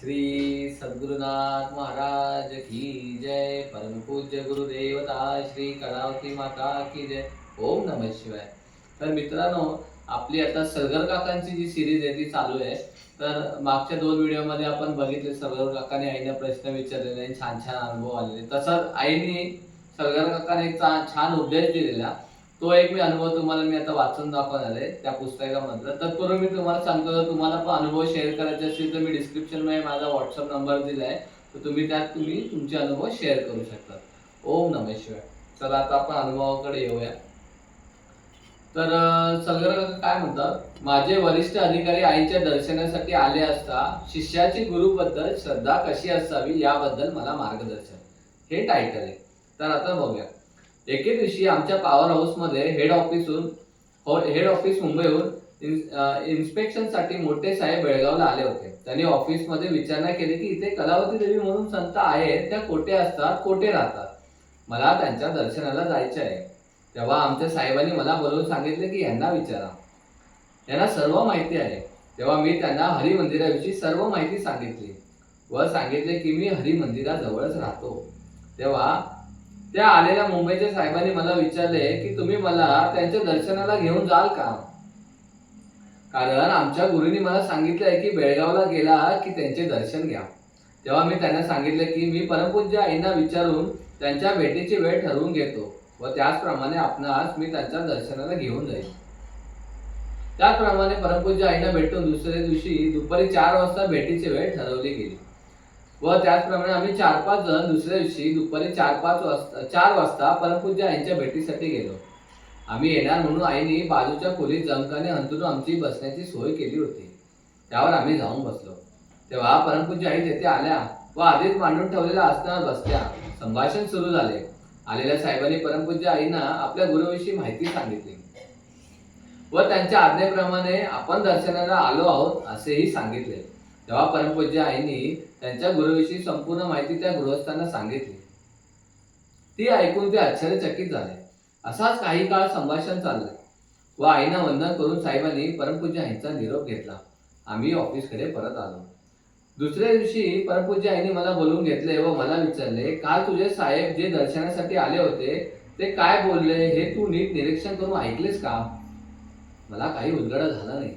श्री सद्गुरुनाथ महाराज की जय परमपूज्य गुरुदेवता श्री करावती माता की जय. ओम नमः शिवाय. तर मित्रांनो आपली आता सरगर काकांची जी सिरीज आहे ती चालू आहे. तर मागच्या दोन व्हिडिओमध्ये आपण बघितले सरगर काकाने आईने प्रश्न विचारलेले आणि छान छान अनुभव आलेले. तसंच आईने सरगर काकाने एक छान उपदेश दिलेला. तो एक मी अनुभव तुम्हाला मी आता वाचून दाखवणार आहे त्या पुस्तकामधला. तत्पूर्वी मी तुम्हाला सांगतो जर तुम्हाला पण अनुभव शेअर करायचे असतील तर मी डिस्क्रिप्शनमध्ये माझा व्हॉट्सअप नंबर दिलाय. तर तुम्ही त्यात तुम्ही तुमचे अनुभव शेअर करू शकता. ओम नमः शिवाय. चला आता आपण अनुभवाकडे येऊया. तर अं, सलगर काय म्हणतात? माझे वरिष्ठ अधिकारी आईच्या दर्शनासाठी आले असता शिष्याची गुरुबद्दल श्रद्धा कशी असावी याबद्दल मला मार्गदर्शन. हे टायटल आहे. तर आता बघूया. एके दिवशी आमच्या पॉवर हाऊसमध्ये हेड ऑफिसहून हेड ऑफिस मुंबईहून इन्स्पेक्शनसाठी मोठे साहेब बेळगावला आले होते. त्यांनी ऑफिसमध्ये विचारणा केली की इथे कलावती देवी म्हणून संत आहेत त्या कोठे असतात कोठे राहतात? मला त्यांच्या दर्शनाला जायचे आहे. तेव्हा आमच्या साहेबांनी मला बोलवून सांगितले की यांना विचारा. यांना सर्व माहिती आहे. तेव्हा मी त्यांना हरी मंदिराविषयी सर्व माहिती सांगितली व सांगितले की मी हरी मंदिराजवळच राहतो. तेव्हा त्या आलेल्या मुंबईच्या साहेबांनी मला विचारले की तुम्ही मला त्यांच्या दर्शनाला घेऊन जाल का? कारण आमच्या गुरुनी मला सांगितलंय की बेळगावला गेला की त्यांचे दर्शन घ्या. तेव्हा मी त्यांना सांगितले की मी परमपूज्य आईंना विचारून त्यांच्या भेटीची वेळ ठरवून घेतो व त्याचप्रमाणे आपणास मी त्यांच्या दर्शनाला घेऊन जाईल त्याचप्रमाणे परमपूज्य आईंना भेटून दुसऱ्या दिवशी दुपारी चार वाजता भेटीची वेळ ठरवली गेली. व त्याचप्रमाणे आम्ही चार पाच जण दुसऱ्या दिवशी दुपारी चार पाच वाजता चार वाजता परमपूज्य आईंच्या भेटीसाठी गेलो. आम्ही येणार म्हणून आईने बाजूच्या खोलीत जमकाने अंतरून आमची बसण्याची सोय केली होती. त्यावर आम्ही जाऊन बसलो. तेव्हा परमपूज्य आई तेथे आल्या व आधीच मांडून ठेवलेल्या असताना बसल्या. संभाषण सुरू झाले. आलेल्या साहेबांनी परमपूज्य आईंना आपल्या गुरुविषयी माहिती सांगितली. व त्यांच्या आज्ञेप्रमाणे आपण दर्शनाला आलो आहोत असेही सांगितले. तेव्हा परमपूज्य आईनी त्यांच्या गुरुविषयी संपूर्ण माहिती त्या गृहस्थांना सांगितली. ती ऐकून ते आश्चर्यचकित झाले. असाच काही काळ संभाषण चाललं. व आईना वंदन करून साहेबांनी परमपूज्य आईंचा निरोप घेतला. आम्ही ऑफिसकडे परत आलो. दुसऱ्या दिवशी परमपूज्य आईने मला बोलवून घेतले व मला विचारले काल तुझे साहेब जे दर्शनासाठी आले होते ते काय बोलले? हे तू नीट निरीक्षण करून ऐकलेस का? मला काही उलगडा झाला नाही.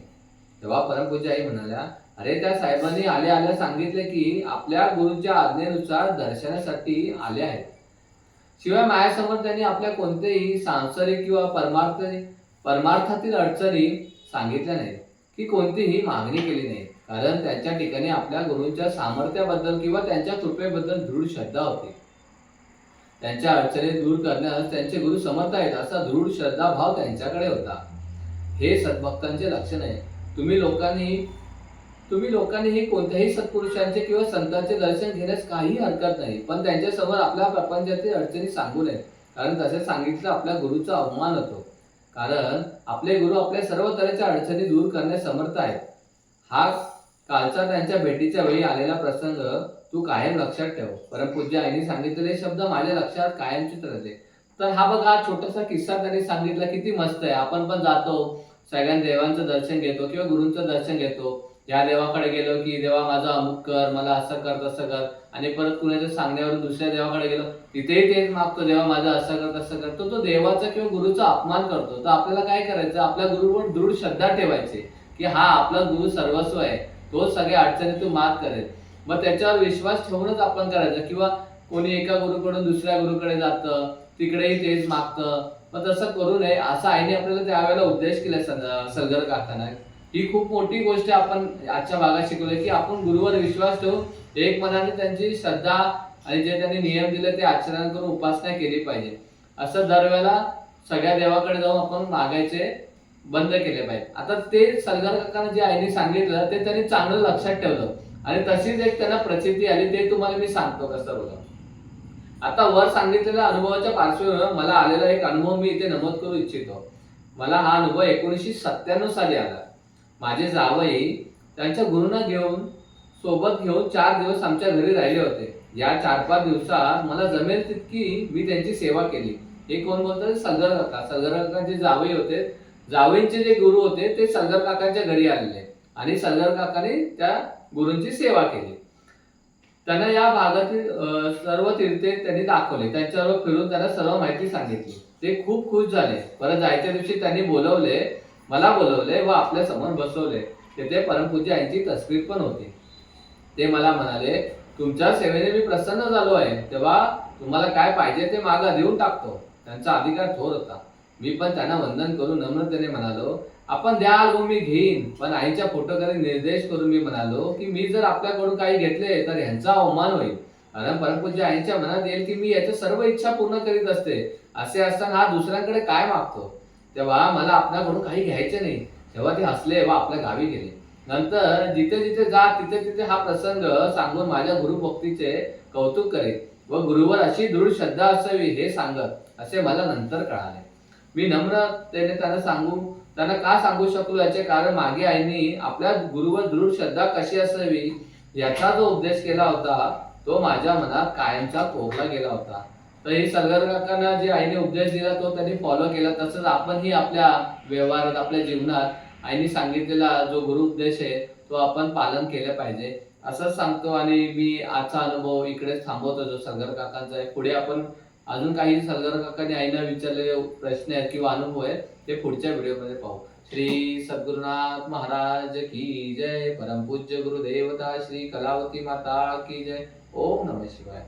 तेव्हा परमपूज्य आई म्हणाल्या अरे त्या साहेबांनी आल्या आल्या सांगितले की आपल्या गुरुच्या आज्ञेनुसार दर्शनासाठी आले आहेत. शिवाय माझ्यासमोर त्यांनी आपल्या कोणतेही सांसारिक किंवा परमार्थ परमार्थातील अडचणी सांगितल्या नाहीत की कोणतीही मागणी केली नाही कारण त्यांच्या ठिकाणी आपल्या गुरूंच्या सामर्थ्याबद्दल किंवा त्यांच्या कृपेबद्दल दृढ श्रद्धा होती. त्यांच्या अडचणी दूर करण्यास त्यांचे गुरु समर्थ आहेत असा दृढ श्रद्धा भाव त्यांच्याकडे होता. हे सद्भक्तांचे लक्षण आहे. तुम्ही लोकांनी तुम्ही लोकांनीही कोणत्याही सत्पुरुषांचे किंवा संतांचे दर्शन घेण्यास काही हरकत नाही पण त्यांच्यासमोर आपल्या प्रपंचातील अडचणी सांगू नये कारण तसे सांगितलं आपल्या गुरुचा अवमान होतो. कारण आपले गुरु आपल्या सर्व तऱ्हेच्या अडचणी दूर करण्यास समर्थ आहेत. हा कालचा त्यांच्या भेटीच्या वेळी आलेला प्रसंग तू कायम लक्षात ठेव. परमपूज्य आईने सांगितलेले शब्द माझ्या लक्षात कायमचित राहते तर हा बघा हा छोटासा किस्सा त्यांनी सांगितला किती मस्त आहे. आपण पण जातो सगळ्या देवांचं दर्शन घेतो किंवा गुरूंचं दर्शन घेतो. या देवाकडे गेलो की देवा माझा अमुक कर मला असं कर तसं कर. आणि परत कुणाच्या सांगण्यावरून दुसऱ्या देवाकडे गेलो तिथेही तेच मागतो देवा माझं असं कर तसं कर. तो तो देवाचा किंवा गुरुचा अपमान करतो. तर आपल्याला काय करायचं? आपल्या गुरुवर दृढ श्रद्धा ठेवायची की हा आपला गुरु सर्वस्व आहे. तो सगळ्या अडचणीतून मात करेल. मग त्याच्यावर विश्वास ठेवूनच आपण करायचं. किंवा कोणी एका गुरुकडून दुसऱ्या गुरुकडे जातं तिकडेही तेच मागतं. मग तसं करू नये असं आईने आपल्याला त्यावेळेला उपदेश केला सलगर काकांना. ही खूप मोठी गोष्ट आपण आजच्या भागात शिकवली की आपण गुरुवर विश्वास ठेवून एक मनाने त्यांची श्रद्धा आणि जे त्यांनी नियम दिले ते आचरण करून उपासना केली पाहिजे. असं दरवेळेला सगळ्या देवाकडे जाऊन आपण मागायचे बंद केले पाहिजे. आता ते सलगर काकांना जे आईने सांगितलं ते त्यांनी चांगलं लक्षात ठेवलं. आणि तशीच एक त्यांना प्रसिद्धी आली ते तुम्हाला मी सांगतो कसं बघा. आता वर सांगितलेल्या अनुभवाच्या पार्श्वभूमीवर मला आलेला एक अनुभव मी इथे नमूद करू इच्छितो. मला हा अनुभव एकोणीसशे सत्त्याण्णव साली आला. माझे जावई त्यांच्या गुरुंना घेऊन सोबत घेऊन चार दिवस आमच्या घरी राहिले होते. या चार पाच दिवसात मला जमेल तितकी मी त्यांची सेवा केली. हे कोण बोलतो? सलगर काका. सलगर काकांचे जावई होते जावईंचे जे गुरु होते ते सलगर काकांच्या घरी आलेले. आणि सलगर काकाने त्या गुरूंची सेवा केली. त्यांना या भागातील सर्व तीर्थे त्यांनी दाखवले. त्यांच्यावर फिरून त्यांना सर्व माहिती सांगितली. ते खूप खुश झाले. परत जायच्या दिवशी त्यांनी बोलवले मला बोलवले व आपल्यासमोर बसवले तेथे परमपूज्य आईची तस्वीर पण होती. ते मला म्हणाले तुमच्या सेवेने मी प्रसन्न झालो आहे. तेव्हा तुम्हाला काय पाहिजे ते मागा देऊन टाकतो. त्यांचा अधिकार थोर होता. मी पण त्यांना वंदन करून नम्रतेने म्हणालो आपण द्याल व मी घेईन. पण आईच्या फोटोकडे निर्देश करून मी म्हणालो की मी जर आपल्याकडून काही घेतले तर ह्यांचा अवमान होईल. कारण परमपूज्य आईच्या मनात येईल की मी याच्या सर्व इच्छा पूर्ण करीत असते. असे असताना हा दुसऱ्यांकडे काय मागतो? तेव्हा मला आपल्याकडून काही घ्यायचे नाही. तेव्हा ते हसले व आपल्या गावी गेले. नंतर जिथे जिथे जा तिथे तिथे हा प्रसंग सांगून माझ्या गुरुभक्तीचे कौतुक करीत व गुरुवर अशी दृढ श्रद्धा असावी हे सांगत असे मला नंतर कळाले. मी नम्रतेने त्यांना सांगू त्यांना का सांगू शकलो याचे कारण मागे आईने आपल्या गुरुवर दृढ श्रद्धा कशी असावी याचा जो उपदेश केला होता तो माझ्या मनात कायमचा कोरला गेला होता. तर हे सलगर काकांना जे आईने उपदेश दिला तो त्यांनी फॉलो केला. तसंच आपणही आपल्या व्यवहारात आपल्या जीवनात आईने सांगितलेला जो गुरु उपदेश आहे तो आपण पालन केलं पाहिजे. असंच सांगतो आणि मी आजचा अनुभव इकडेच थांबवतो जो सगर काकांचा आहे. पुढे आपण अजून काही सगर काकांनी आईनं विचारलेले प्रश्न आहेत किंवा अनुभव आहेत ते पुढच्या व्हिडिओमध्ये पाहू. श्री सद्गुरुनाथ महाराज की जय. परमपूज्य गुरुदेवता श्री कलावती माता की जय. ओम नम शिवाय.